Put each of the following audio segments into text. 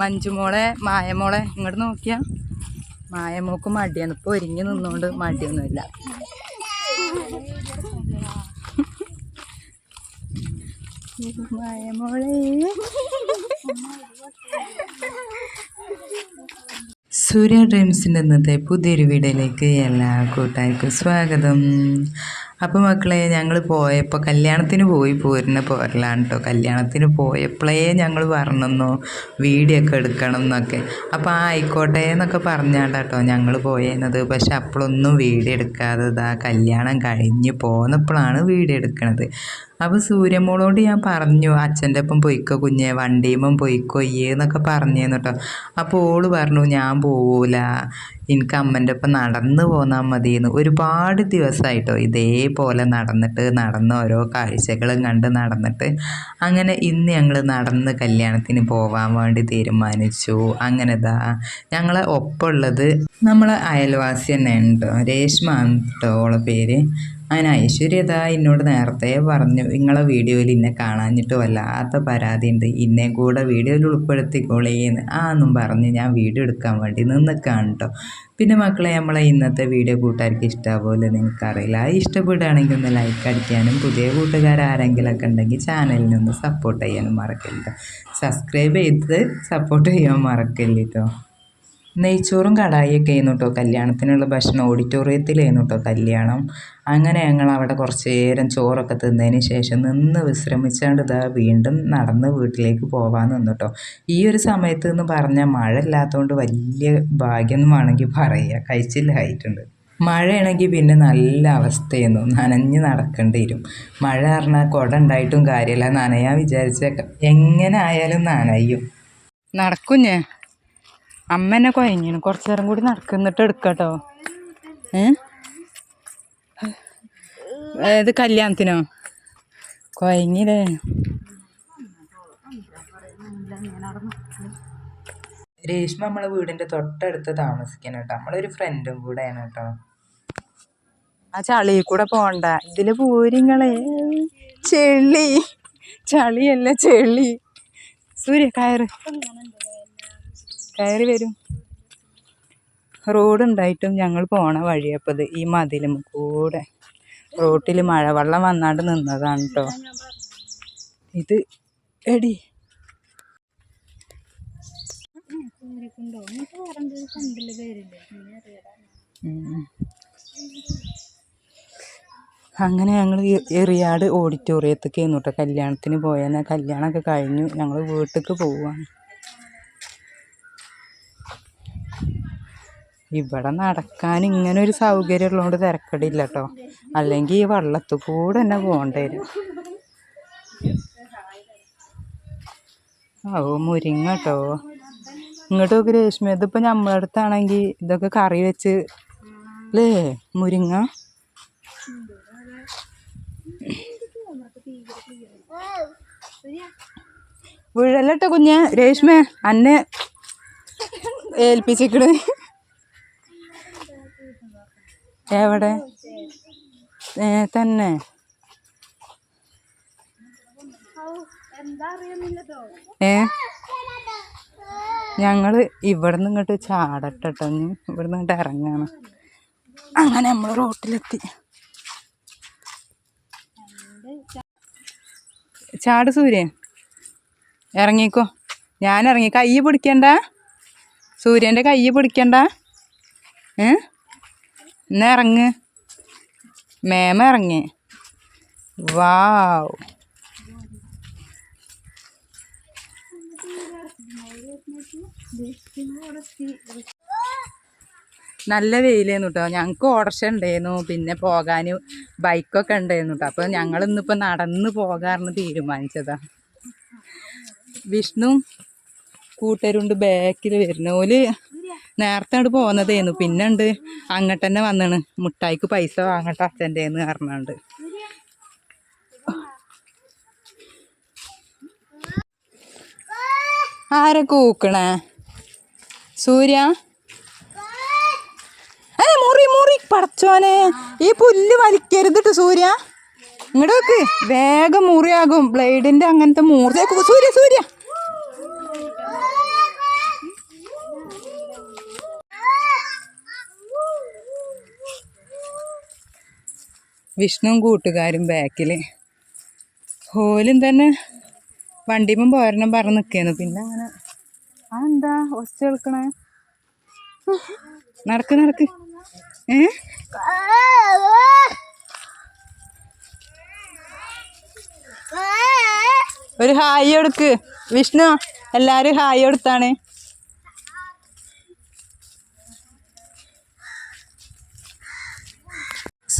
മഞ്ജുമോളെ മായമോളെ ഇങ്ങോട്ട് നോക്കിയാ. മായമോക്ക് മടിയാണ്. ഇപ്പൊ ഒരുങ്ങി നിന്നോണ്ട് മടിയൊന്നുമില്ല. മായമോളെ. സൂര്യ ഡ്രീംസിന്റെ ഇന്നത്തെ പുതിയൊരു വീഡിയോയിലേക്ക് എല്ലാ കൂട്ടുകാർക്കും സ്വാഗതം. അപ്പോൾ മക്കളെ ഞങ്ങൾ പോയപ്പോൾ കല്യാണത്തിന് പോയി പോരുന്ന പോരലാണ് കേട്ടോ കല്യാണത്തിന് പോയപ്പോഴേ ഞങ്ങൾ പറഞ്ഞെന്നോ വീഡിയോ ഒക്കെ എടുക്കണം എന്നൊക്കെ അപ്പോൾ ആ ആയിക്കോട്ടെ എന്നൊക്കെ പറഞ്ഞാണ്ടാട്ടോ ഞങ്ങൾ പോയേന്നത്. പക്ഷെ അപ്പോഴൊന്നും വീഡിയോ എടുക്കാതെ ഇതാ കല്യാണം കഴിഞ്ഞ് പോന്നപ്പോഴാണ് വീഡിയോ എടുക്കണത്. അപ്പോൾ സൂര്യമോളോട് ഞാൻ പറഞ്ഞു അച്ഛന്റെ ഒപ്പം പൊയ്ക്കോ കുഞ്ഞെ വണ്ടിയുമ്പം പൊയ്ക്കോ എന്നൊക്കെ പറഞ്ഞേന്ന് കേട്ടോ അപ്പോൾ ഓൾ പറഞ്ഞു ഞാൻ പോവൂല. എനിക്ക് അമ്മന്റെ ഒപ്പം നടന്നു പോന്നാൽ മതിയെന്ന് ഒരുപാട് ദിവസമായിട്ടോ ഇതേപോലെ നടന്നിട്ട് നടന്ന ഓരോ കാഴ്ചകളും കണ്ട് നടന്നിട്ട് അങ്ങനെ ഇന്ന് ഞങ്ങൾ നടന്ന് കല്യാണത്തിന് പോവാൻ വേണ്ടി തീരുമാനിച്ചു. അങ്ങനെ ഇതാ ഞങ്ങളെ ഒപ്പമുള്ളത് നമ്മളെ അയൽവാസി തന്നെ ഉണ്ടോ. രേഷ്മ കേട്ടോ ഓളെ പേര്. അങ്ങനെ ഐശ്വര്യത എന്നോട് നേരത്തെ പറഞ്ഞു നിങ്ങളെ വീഡിയോയിൽ ഇന്നെ കാണാഞ്ഞിട്ട് വല്ലാത്ത പരാതി ഉണ്ട് ഇന്നെ കൂടെ വീഡിയോയിൽ ഉൾപ്പെടുത്തിക്കോളേന്ന് ആ എന്നും പറഞ്ഞ് ഞാൻ വീഡിയോ എടുക്കാൻ വേണ്ടി നിന്നിക്കാണ് കേട്ടോ പിന്നെ മക്കളെ നമ്മളെ ഇന്നത്തെ വീഡിയോ കൂട്ടുകാർക്ക് നിങ്ങൾക്ക് നിങ്ങൾക്കറിയില്ല. ഇഷ്ടപ്പെടുകയാണെങ്കിൽ ഒന്ന് ലൈക്ക് അടിക്കാനും പുതിയ കൂട്ടുകാർ ആരെങ്കിലുമൊക്കെ ഉണ്ടെങ്കിൽ ചാനലിനൊന്ന് സപ്പോർട്ട് ചെയ്യാനും മറക്കരുത്. സബ്സ്ക്രൈബ് ചെയ്ത് സപ്പോർട്ട് ചെയ്യാൻ മറക്കില്ല കേട്ടോ നെയ്ച്ചോറും കടായിയൊക്കെ ആയിരുന്നു കേട്ടോ കല്യാണത്തിനുള്ള ഭക്ഷണം ഓഡിറ്റോറിയത്തിലായിരുന്നു കേട്ടോ കല്യാണം. അങ്ങനെ ഞങ്ങൾ അവിടെ കുറച്ച് നേരം ചോറൊക്കെ തിന്നതിന് ശേഷം നിന്ന് വിശ്രമിച്ചാണ്ട് ഇതാ വീണ്ടും നടന്ന് വീട്ടിലേക്ക് പോകാൻ നിന്നു കേട്ടോ ഈ ഒരു സമയത്ത് എന്ന് പറഞ്ഞാൽ മഴ ഇല്ലാത്തതുകൊണ്ട് വലിയ ഭാഗ്യം വേണമെങ്കിൽ പറയുക കഴിച്ചില്ലായിട്ടുണ്ട് മഴയാണെങ്കിൽ പിന്നെ നല്ല അവസ്ഥയായിരുന്നു. നനഞ്ഞ് നടക്കേണ്ടി വരും മഴ പറഞ്ഞാൽ കുട ഉണ്ടായിട്ടും കാര്യമില്ല നനയാൻ വിചാരിച്ച എങ്ങനെ ആയാലും നനയും. നടക്കുഞ്ഞേ അമ്മ എന്നെ കുഴങ്ങിയാണ് കുറച്ചു നേരം കൂടി നടക്കുന്നിട്ട് എടുക്കട്ടോ. ഏ? ഇത് കല്യാണത്തിനോ? കുഴങ്ങില്ലേ രേഷ്മ നമ്മളെ വീടിന്റെ തൊട്ടടുത്ത് താമസിക്കണം കേട്ടോ. നമ്മളൊരു ഫ്രണ്ടും കൂടെയാണ് കേട്ടോ. ആ ചളി കൂടെ പോണ്ട. ഇതിൽ പൂരിങ്ങളെ. ചെളി. ചളിയല്ല ചെളി. സൂര്യ കയറ്. കയറി വരും. റോഡുണ്ടായിട്ടും ഞങ്ങൾ പോണ വഴിയപ്പത് ഈ മതിലും കൂടെ. റോട്ടിൽ മഴവെള്ളം വന്നാണ്ട് നിന്നതാണ് കേട്ടോ ഇത് എടി. അങ്ങനെ ഞങ്ങൾ എറിയാട് ഓഡിറ്റോറിയത്തേക്ക് കേട്ടോ കല്യാണത്തിന് പോയെന്നാൽ കല്യാണമൊക്കെ കഴിഞ്ഞു. ഞങ്ങൾ വീട്ടിലേക്ക് പോവാണ്. ഇവിടെ നടക്കാൻ ഇങ്ങനെ ഒരു സൗകര്യം ഉള്ളതുകൊണ്ട് തിരക്കടില്ല കേട്ടോ അല്ലെങ്കിൽ ഈ വള്ളത്തു കൂടെ തന്നെ പോകേണ്ടി വരും. ഓ മുരിങ്ങ കേട്ടോ ഇങ്ങോട്ട് നോക്ക് രേഷ്മ ഇതിപ്പോൾ നമ്മളെ അടുത്താണെങ്കിൽ ഇതൊക്കെ കറി വെച്ച് അല്ലേ മുരിങ്ങ? വീഴല്ലോ കുഞ്ഞ് രേഷ്മ അന്നെ ഏൽപ്പിച്ചിക്കണ്. എവിടെ? തന്നെ. ഏ? ഞങ്ങൾ ഇവിടുന്ന് ഇങ്ങോട്ട് ചാടട്ടോ ഇവിടുന്ന് ഇങ്ങോട്ട് ഇറങ്ങാണ്. അങ്ങനെ നമ്മൾ റോട്ടിലെത്തി. ചാട് സൂര്യൻ. ഇറങ്ങിക്കോ. ഞാൻ ഇറങ്ങി കൈ പിടിക്കണ്ട. സൂര്യന്റെ കൈ പിടിക്കണ്ട. ഏ? എന്നാ ഇറങ്ങ് മേമ ഇറങ്ങി വാവ്. നല്ല വെയിലായിരുന്നു കേട്ടോ ഞങ്ങൾക്ക് ഓടർഷ ഉണ്ടായിരുന്നു പിന്നെ പോകാൻ ബൈക്കൊക്കെ ഉണ്ടായിരുന്നു കേട്ടോ അപ്പോൾ ഞങ്ങൾ ഇന്നിപ്പോൾ നടന്ന് പോകാറെന്ന് തീരുമാനിച്ചതാ. വിഷ്ണു കൂട്ടരുണ്ട് ബാക്കിൽ വരുന്ന. ഓൽ നേരത്തെ അവിടെ പോകുന്നതേന്നു പിന്നെ ഉണ്ട് അങ്ങോട്ട് തന്നെ വന്നാണ്. മുട്ടായിക്ക് പൈസ വാങ്ങട്ടെ അച്ഛന്റെ എന്ന് പറഞ്ഞുണ്ട്. ആരെ കൂക്കണേ? സൂര്യ? ഏ മുറി മുറി. പടച്ചോനെ. ഈ പുല്ല് വലിക്കരുതിട്ട് സൂര്യ. ഇങ്ങോട്ട് വെക്ക് വേഗം മുറിയാകും. ബ്ലേഡിന്റെ അങ്ങനത്തെ മൂർച്ച. സൂര്യ സൂര്യ. വിഷ്ണുവും കൂട്ടുകാരും ബാക്കിൽ ഹോലും തന്നെ വണ്ടിമ്പം പോരണം പറഞ്ഞ് നിൽക്കുന്നു പിന്നെ അങ്ങനെ ആ എന്താ ഒച്ച കേൾക്കണേ? നടക്ക് നടക്ക്. ഒരു ഹായ് കൊടുക്ക്. വിഷ്ണു എല്ലാരും ഹായ് കൊടുത്താണ്.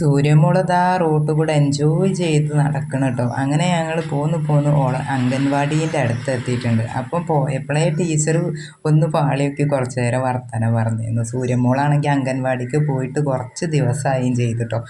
സൂര്യമോളതാ റോട്ട് കൂടെ എൻജോയ് ചെയ്ത് നടക്കണം കേട്ടോ അങ്ങനെ ഞങ്ങൾ പോന്ന് പോന്ന് ഓള അംഗൻവാടീന്റെ അടുത്ത് എത്തിയിട്ടുണ്ട് അപ്പം പോയപ്പോഴേ ടീച്ചർ ഒന്ന് പാളിയൊക്കെ കുറച്ച് നേരം വർത്തനം പറഞ്ഞിരുന്നു. സൂര്യമോളാണെങ്കിൽ അംഗൻവാടിക്ക് പോയിട്ട് കുറച്ച് ദിവസമായും ചെയ്തിട്ടോ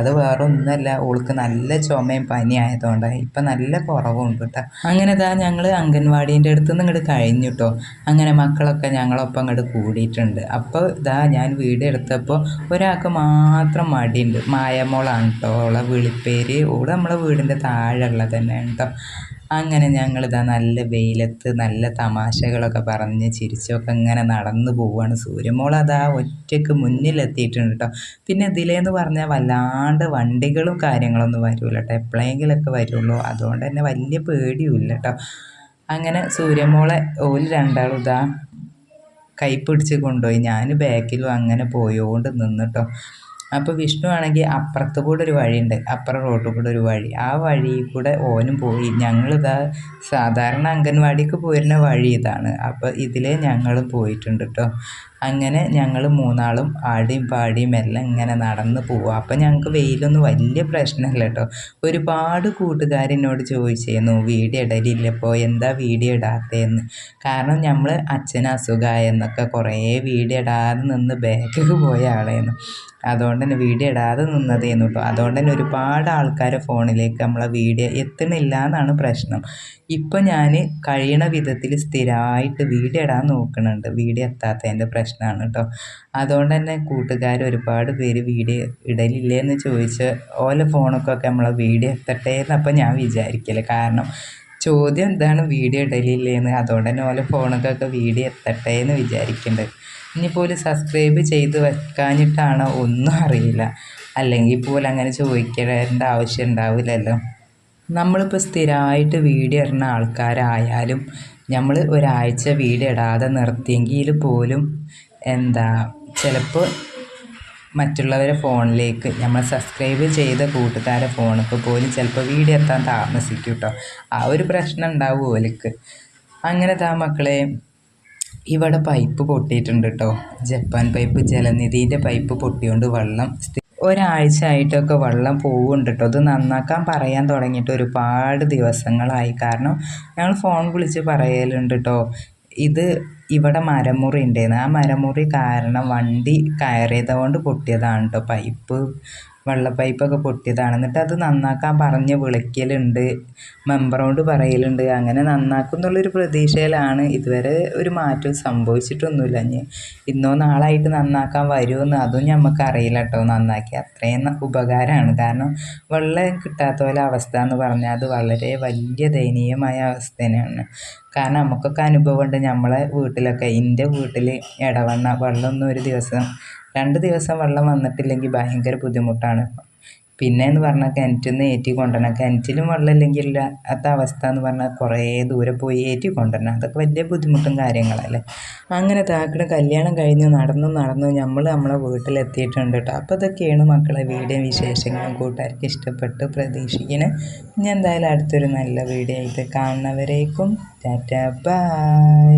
അത് വേറെ ഒന്നുമല്ല ഓൾക്ക് നല്ല ചുമയും പനി ആയതുകൊണ്ടാണ് ഇപ്പം നല്ല കുറവുണ്ട് കേട്ടോ അങ്ങനെ ഇതാ ഞങ്ങൾ അംഗൻവാടീന്റെ അടുത്ത് നിന്ന് ഇങ്ങോട്ട് കഴിഞ്ഞു കേട്ടോ അങ്ങനെ മക്കളൊക്കെ ഞങ്ങളൊപ്പം ഇങ്ങോട്ട് കൂടിയിട്ടുണ്ട്. അപ്പോൾ ഇതാ ഞാൻ വീട് എടുത്തപ്പോൾ ഒരാൾക്ക് മാത്രം മടിയുണ്ട്. മായമോളാണ് കേട്ടോ ഓളെ വിളിപ്പേര്. ഓൾ നമ്മളെ വീടിന്റെ താഴെയുള്ളത് തന്നെയാണ് കേട്ടോ അങ്ങനെ ഞങ്ങളിതാ നല്ല വെയിലത്ത് നല്ല തമാശകളൊക്കെ പറഞ്ഞ് ചിരിച്ചൊക്കെ ഇങ്ങനെ നടന്നു പോവുകയാണ് സൂര്യമോൾ അതാ ഒറ്റയ്ക്ക് മുന്നിലെത്തിയിട്ടുണ്ട് കേട്ടോ പിന്നെ ഇതിലേന്ന് പറഞ്ഞാൽ വല്ലാണ്ട് വണ്ടികളും കാര്യങ്ങളൊന്നും വരില്ല കേട്ടോ എപ്പോഴെങ്കിലൊക്കെ വരുള്ളൂ. അതുകൊണ്ട് തന്നെ വലിയ പേടിയുമില്ല കേട്ടോ അങ്ങനെ സൂര്യമോളെ ഓൽ രണ്ടാളും ഇതാ കൈ പിടിച്ച് കൊണ്ടുപോയി. ഞാൻ ബാക്കിലും അങ്ങനെ പോയോണ്ട് നിന്നിട്ടോ അപ്പോൾ വിഷ്ണു ആണെങ്കിൽ അപ്പുറത്ത് കൂടെ ഒരു വഴിയുണ്ട്. അപ്പുറം റോഡിൽ കൂടെ ഒരു വഴി. ആ വഴി കൂടെ ഓനും പോയി. ഞങ്ങളിതാ സാധാരണ അംഗൻവാടിക്ക് പോരുന്ന വഴി ഇതാണ്. അപ്പോൾ ഇതിലേ ഞങ്ങളും പോയിട്ടുണ്ട് കേട്ടോ അങ്ങനെ ഞങ്ങൾ മൂന്നാളും ആടിയും പാടിയും എല്ലാം ഇങ്ങനെ നടന്ന് പോവുക അപ്പം ഞങ്ങൾക്ക് വെയിലൊന്നും വലിയ പ്രശ്നമില്ല കേട്ടോ ഒരുപാട് കൂട്ടുകാരെന്നോട് ചോദിച്ചിരുന്നു വീഡിയോ ഇടലില്ലപ്പോൾ എന്താ വീഡിയോ ഇടാത്തതെന്ന് കാരണം നമ്മൾ അച്ഛന് അസുഖമായെന്നൊക്കെ കുറേ വീഡിയോ ഇടാതെ നിന്ന് ബാക്കിൽ പോയ ആളായിരുന്നു അതുകൊണ്ട് തന്നെ വീഡിയോ ഇടാതെ നിന്നതേന്നു കേട്ടോ അതുകൊണ്ട് തന്നെ ഒരുപാട് ആൾക്കാരെ ഫോണിലേക്ക് നമ്മളെ വീഡിയോ എത്തണില്ല എന്നാണ് പ്രശ്നം. ഇപ്പം ഞാൻ കഴിയണ വിധത്തിൽ സ്ഥിരമായിട്ട് വീഡിയോ ഇടാൻ നോക്കുന്നുണ്ട് വീഡിയോ എത്താത്തതിന്റെ പ്രശ്നമാണ് കേട്ടോ അതുകൊണ്ട് തന്നെ കൂട്ടുകാർ ഒരുപാട് പേര് വീഡിയോ ഇടലില്ലേ എന്ന് ചോദിച്ച് ഓല ഫോണൊക്കെ നമ്മളെ വീഡിയോ എത്തട്ടെ എന്നപ്പം ഞാൻ വിചാരിക്കൽ. കാരണം ചോദ്യം എന്താണ് വീഡിയോ ഇടലില്ലേന്ന്. അതുകൊണ്ട് തന്നെ ഓല ഫോണൊക്കെ വീഡിയോ എത്തട്ടെ എന്ന് വിചാരിക്കുന്നുണ്ട് ഇനിയിപ്പോൾ സബ്സ്ക്രൈബ് ചെയ്ത് വെക്കാനിട്ടാണോ ഒന്നും അറിയില്ല. അല്ലെങ്കിൽ പോലും അങ്ങനെ ചോദിക്കേണ്ട ആവശ്യം ഉണ്ടാവില്ലല്ലോ. നമ്മളിപ്പോൾ സ്ഥിരമായിട്ട് വീഡിയോ ഇടുന്ന ആൾക്കാരായാലും നമ്മൾ ഒരാഴ്ച വീഡിയോ ഇടാതെ നിർത്തിയെങ്കിൽ പോലും എന്താ ചിലപ്പോൾ മറ്റുള്ളവരെ ഫോണിലേക്ക് നമ്മൾ സബ്സ്ക്രൈബ് ചെയ്ത കൂട്ടുകാരെ ഫോണിൽ പോലും ചിലപ്പോൾ വീഡിയോ എത്താൻ താമസിക്കും കേട്ടോ ആ ഒരു പ്രശ്നം ഉണ്ടാവും ഓലിക്ക് അങ്ങനെ താ മക്കളെ. ഇവിടെ പൈപ്പ് പൊട്ടിയിട്ടുണ്ട് കേട്ടോ ജപ്പാൻ പൈപ്പ് ജലനിധിന്റെ പൈപ്പ് പൊട്ടിയോണ്ട് വെള്ളം ഒരാഴ്ച ആയിട്ടൊക്കെ വെള്ളം പോകുന്നുണ്ട് കേട്ടോ അത് നന്നാക്കാൻ പറയാൻ തുടങ്ങിയിട്ട് ഒരുപാട് ദിവസങ്ങളായി. കാരണം ഞങ്ങൾ ഫോൺ വിളിച്ച് പറയലുണ്ട് കേട്ടോ ഇത് ഇവിടെ മരമുറി ഉണ്ടായിരുന്നു ആ മരമുറി കാരണം വണ്ടി കയറിയത് കൊണ്ട് പൊട്ടിയതാണ് കേട്ടോ പൈപ്പ്. വെള്ള പൈപ്പൊക്കെ പൊട്ടിയതാണ്. എന്നിട്ട് അത് നന്നാക്കാൻ പറഞ്ഞ് വിളിക്കലുണ്ട്. മെമ്പറോട് പറയലുണ്ട്. അങ്ങനെ നന്നാക്കും എന്നുള്ളൊരു പ്രതീക്ഷയിലാണ്. ഇതുവരെ ഒരു മാറ്റം സംഭവിച്ചിട്ടൊന്നുമില്ല. ഇനി ഇന്നോ നാളായിട്ട് നന്നാക്കാൻ വരുമെന്ന് അതും ഞമ്മക്കറിയില്ല കേട്ടോ നന്നാക്കി അത്രയും ഉപകാരമാണ് കാരണം വെള്ളം കിട്ടാത്ത പോലെ അവസ്ഥ എന്ന് പറഞ്ഞാൽ അത് വളരെ വലിയ ദയനീയമായ അവസ്ഥ തന്നെയാണ്. കാരണം നമുക്കൊക്കെ അനുഭവമുണ്ട്. നമ്മളെ വീട്ടിലൊക്കെ എന്റെ വീട്ടിൽ ഇടവണ്ണ വെള്ളമൊന്നും ഒരു ദിവസം രണ്ട് ദിവസം വെള്ളം വന്നിട്ടില്ലെങ്കിൽ ഭയങ്കര ബുദ്ധിമുട്ടാണ്. പിന്നെ എന്ന് പറഞ്ഞാൽ കിണറ്റിൽ നിന്ന് ഏറ്റി കൊണ്ടുവരണം. കിണറ്റിലും വെള്ളം ഇല്ലെങ്കിൽ ഇല്ലാത്ത അവസ്ഥ എന്ന് പറഞ്ഞാൽ കുറേ ദൂരെ പോയി ഏറ്റി കൊണ്ടുവരണം. അതൊക്കെ വലിയ ബുദ്ധിമുട്ടും കാര്യങ്ങളല്ലേ അങ്ങനെ താക്കണ കല്യാണം കഴിഞ്ഞ് നടന്നു നടന്നു നമ്മൾ നമ്മളെ വീട്ടിലെത്തിയിട്ടുണ്ട് കേട്ടോ. അപ്പോൾ ഇതൊക്കെയാണ് മക്കളെ വീഡിയോ വിശേഷങ്ങളും. കൂട്ടുകാർക്ക് ഇഷ്ടപ്പെട്ട് പ്രതീക്ഷിക്കുന്നത് ഇനി എന്തായാലും അടുത്തൊരു നല്ല വീഡിയോ ആയിട്ട് കാണുന്നവരേക്കും ടാറ്റ. ബൈ